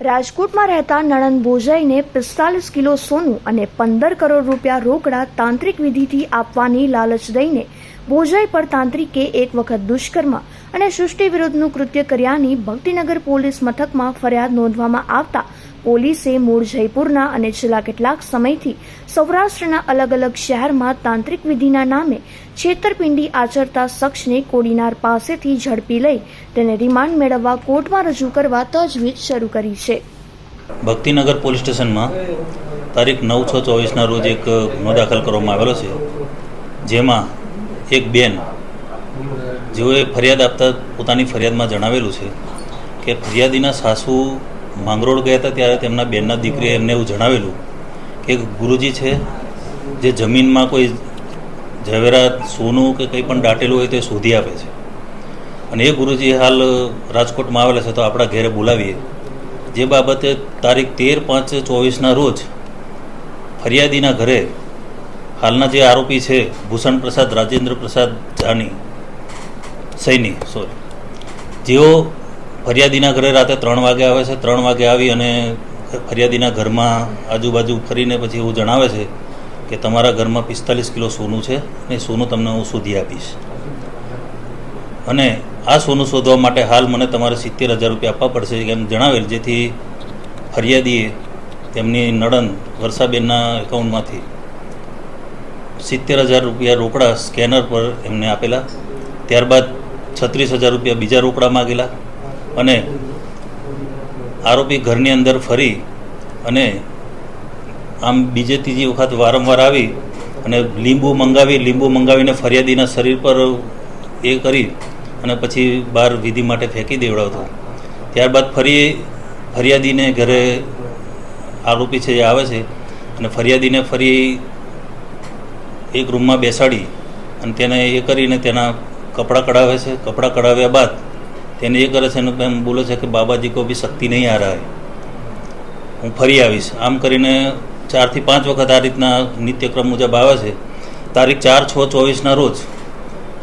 રાજકોટમાં રહેતા નણંદ ભોજાઈને પિસ્તાલીસ કિલો સોનું અને પંદર કરોડ રૂપિયા રોકડા તાંત્રિક વિધિથી આપવાની લાલચ દઈને ભોજાઈ પર તાંત્રિકે એક વખત દુષ્કર્મ અને સૃષ્ટિ વિરુદ્ધનું કૃત્ય કર્યાની ભક્તિનગર પોલીસ મથકમાં ફરિયાદ નોંધવામાં આવતા પોલીસે મૂળ જયપુરના અને છેલ્લા કેટલાક સમયથી સૌરાષ્ટ્રના અલગ અલગ શહેરમાં તાંત્રિક વિધિના નામે છેતરપિંડી આચરતા શખ્સને કોડીનાર પાસેથી ઝડપી લઈ તેને રિમાન્ડ મેળવવા કોર્ટમાં રજૂ કરવા તજવીજ શરૂ કરી છે. ભક્તિનગર પોલીસ સ્ટેશનમાં તારીખ નવ છ ચોવીસના રોજ એક ગુનો દાખલ કરવામાં આવેલો છે, જેમાં એક બેન જેઓએ ફરિયાદ આપતા પોતાની ફરિયાદમાં જણાવેલું છે કે ફરિયાદીના સાસુ માંગરોળ ગયા હતા ત્યારે તેમના બેનના દીકરીએ એમને એવું જણાવેલું કે ગુરુજી છે, જે જમીનમાં કોઈ ઝવેરાત, સોનું કે કંઈ પણ દાટેલું હોય તે શોધી આપે છે. અને એ ગુરુજી હાલ રાજકોટમાં આવેલા છે તો આપણા ઘેરે બોલાવીએ. જે બાબતે તારીખ તેર પાંચ ચોવીસના રોજ ફરિયાદીના ઘરે હાલના જે આરોપી છે, ભૂષણ પ્રસાદ, રાજેન્દ્ર પ્રસાદ જાની સૈની સોરી જેઓ ફરિયાદીના ઘરે રાતે ત્રણ વાગે આવે છે, ત્રણ વાગે આવી અને ફરિયાદીના ઘરમાં આજુબાજુ ફરીને પછી એવું જણાવે છે કે તમારા ઘરમાં પિસ્તાલીસ કિલો સોનું છે અને સોનું તમને હું શોધી આપીશ. અને આ સોનું શોધવા માટે હાલ મને તમારે સિત્તેર હજાર રૂપિયા આપવા પડશે એમ જણાવેલ, જેથી ફરિયાદીએ તેમની નડન વર્ષાબેનના એકાઉન્ટમાંથી સિત્તેર હજાર રૂપિયા રોકડા સ્કેનર પર એમને આપેલા. ત્યારબાદ છત્રીસ હજાર રૂપિયા બીજા રોકડા માગેલા અને આરોપી ઘરની અંદર ફરી અને આમ બીજે ત્રીજી વખત વારંવાર આવી અને લીંબુ મંગાવી, લીંબુ મંગાવીને ફરિયાદીના શરીર પર એ કરી અને પછી બહાર વિધિ માટે ફેંકી દેવડાવતો. ત્યારબાદ ફરી ફરિયાદીને ઘરે આરોપી છે એ આવે છે અને ફરિયાદીને ફરી એક રૂમમાં બેસાડી અને તેને એ કરીને તેના કપડાં કઢાવે છે, કપડાં કઢાવ્યા બાદ તેને એ કરે છે, એનું એમ બોલે છે કે બાબાજી કો બી શક્તિ નહીં આ રહે. હું ફરી આવીશ. આમ કરીને ચારથી પાંચ વખત આ રીતના નિત્યક્રમ મુજબ આવે છે. તારીખ ચાર, છ, ચોવીસના રોજ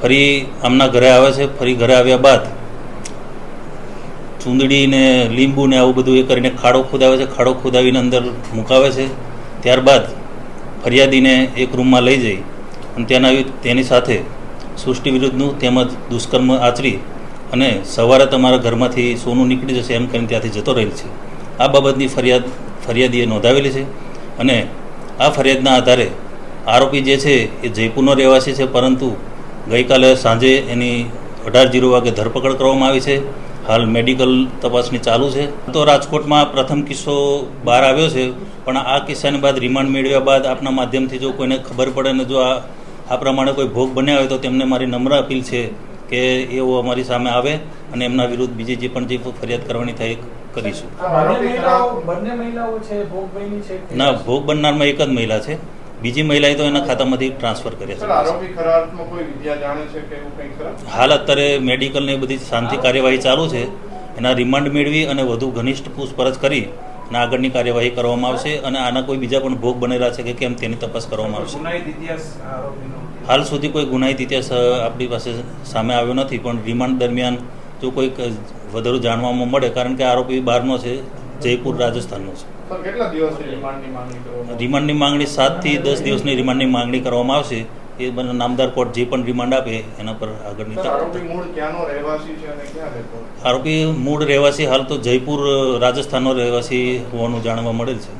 ફરી આમના ઘરે આવે છે. ફરી ઘરે આવ્યા બાદ ચૂંદડી ને લીંબુ ને આવું બધું એ કરીને ખાડો ખોદાવે છે. ખાડો ખોદાવીને અંદર મુકાવે છે. ત્યારબાદ ફરિયાદીને એક રૂમમાં લઈ જઈ અને તેના તેની સાથે સૃષ્ટિ વિરુદ્ધનું તેમજ દુષ્કર્મ આચરી અને સવારે તમારા ઘરમાંથી સોનું નીકળી જશે એમ કરીને ત્યાંથી જતો રહેલ છે. આ બાબતની ફરિયાદ, ફરિયાદીએ નોંધાવેલી છે અને આ ફરિયાદના આધારે આરોપી જે છે એ જયપુરનો રહેવાસી છે, પરંતુ ગઈકાલે સાંજે એની અઢાર જીરો વાગે ધરપકડ કરવામાં આવી છે. હાલ મેડિકલ તપાસની ચાલુ છે. તો રાજકોટમાં પ્રથમ કિસ્સો બહાર આવ્યો છે, પણ આ કિસ્સાની બાદ રિમાન્ડ મેળવ્યા બાદ આપના માધ્યમથી જો કોઈને ખબર પડે ને જો આ આ પ્રમાણે કોઈ ભોગ બન્યા હોય તો તેમને મારી નમ્ર અપીલ છે કે એઓ અમારી સામે આવે અને એમના વિરુદ્ધ બીજી જે પણ જે ફરિયાદ કરવાની થાય કરીશું. બંને મહિલાઓ બંને મહિલાઓ છે ભોગ બની છે કે- ના ભોગ બનનારમાં એક જ મહિલા છે. બીજી મહિલાએ તો એના ખાતામાંથી ટ્રાન્સફર કર્યા છે. આરોપી ખરા અર્થમાં કોઈ વિદ્યા જાણે છે કે એવું કંઈ ખરા? હાલ અત્યારે મેડિકલની બધી શાંતિ કાર્યવાહી ચાલુ છે. એના રિમાન્ડ મેળવી અને વધુ ઘનિષ્ઠ પૂછપરછ કરી અને આગળની કાર્યવાહી કરવામાં આવશે અને આના કોઈ બીજા પણ ભોગ બનેલા છે કે કેમ તેની તપાસ કરવામાં આવશે. હાલ સુધી કોઈ ગુનાહિત ઇતિહાસ આપણી પાસે સામે આવ્યો નથી પણ રિમાન્ડ દરમિયાન જો કોઈક વધારે જાણવામાં મળે કારણ કે આરોપી બહારનો છે જયપુર રાજસ્થાનનો છે. રિમાન્ડની માંગણી સાતથી દસ દિવસની રિમાન્ડની માંગણી કરવામાં આવશે. એ બંને નામદાર કોર્ટ જે પણ રિમાન્ડ આપે એના પર આગળની આરોપી મૂળ રહેવાસી હાલ તો જયપુર રાજસ્થાનનો રહેવાસી હોવાનું જાણવા મળેલ છે.